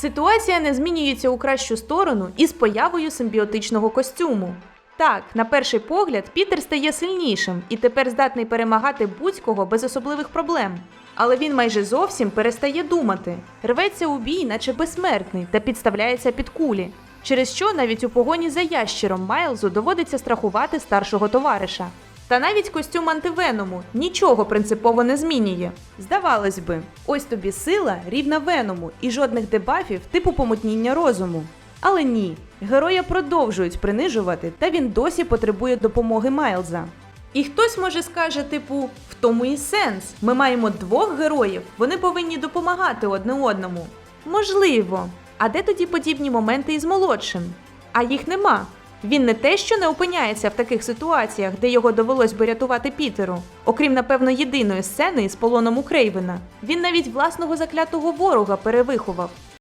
Ситуація не змінюється у кращу сторону із появою симбіотичного костюму. Так, на перший погляд, Пітер стає сильнішим і тепер здатний перемагати будь-кого без особливих проблем. Але він майже зовсім перестає думати, рветься у бій, наче безсмертний, та підставляється під кулі. Через що навіть у погоні за ящером Майлзу доводиться страхувати старшого товариша. Та навіть костюм антивеному нічого принципово не змінює. Здавалось би, ось тобі сила рівна веному і жодних дебафів типу помутніння розуму. Але ні, героя продовжують принижувати, та він досі потребує допомоги Майлза. І хтось може скаже, типу, в тому і сенс. Ми маємо двох героїв, вони повинні допомагати одне одному. Можливо. А де тоді подібні моменти із молодшим? А їх нема. Він не те, що не опиняється в таких ситуаціях, де його довелось би рятувати Пітеру, окрім, напевно, єдиної сцени з полоном у Крейвена. Він навіть власного заклятого ворога перевиховав.